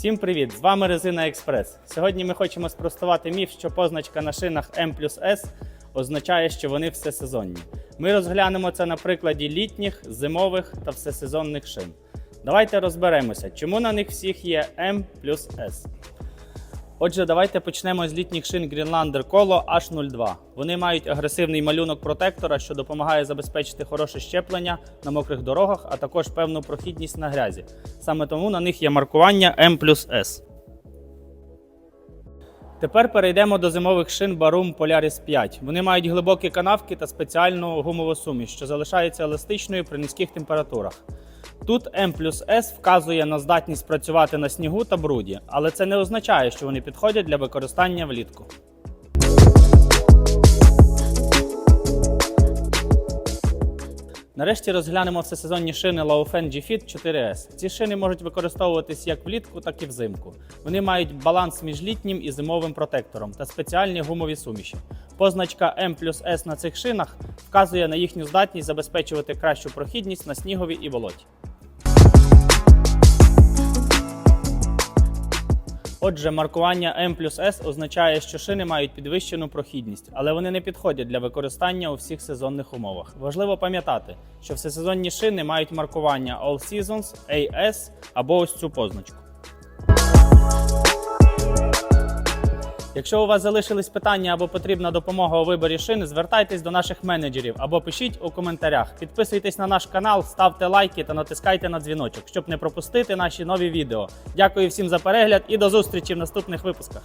Всім привіт! З вами Резина Експрес. Сьогодні ми хочемо спростувати міф, що позначка на шинах M плюс S означає, що вони всесезонні. Ми розглянемо це на прикладі літніх, зимових та всесезонних шин. Давайте розберемося, чому на них всіх є M плюс S. Отже, давайте почнемо з літніх шин Greenlander Colo H02. Вони мають агресивний малюнок протектора, що допомагає забезпечити хороше щеплення на мокрих дорогах, а також певну прохідність на грязі. Саме тому на них є маркування M S. Тепер перейдемо до зимових шин Barum Polaris 5. Вони мають глибокі канавки та спеціальну гумову суміш, що залишається еластичною при низьких температурах. Тут M плюс S вказує на здатність працювати на снігу та бруді, але це не означає, що вони підходять для використання влітку. Нарешті розглянемо всесезонні шини Laufen G-Fit 4S. Ці шини можуть використовуватись як влітку, так і взимку. Вони мають баланс між літнім і зимовим протектором та спеціальні гумові суміші. Позначка M плюс S на цих шинах вказує на їхню здатність забезпечувати кращу прохідність на снігові і болоті. Отже, маркування M плюс S означає, що шини мають підвищену прохідність, але вони не підходять для використання у всіх сезонних умовах. Важливо пам'ятати, що всесезонні шини мають маркування All Seasons, AS або ось цю позначку. Якщо у вас залишились питання або потрібна допомога у виборі шини, звертайтесь до наших менеджерів або пишіть у коментарях. Підписуйтесь на наш канал, ставте лайки та натискайте на дзвіночок, щоб не пропустити наші нові відео. Дякую всім за перегляд і до зустрічі в наступних випусках.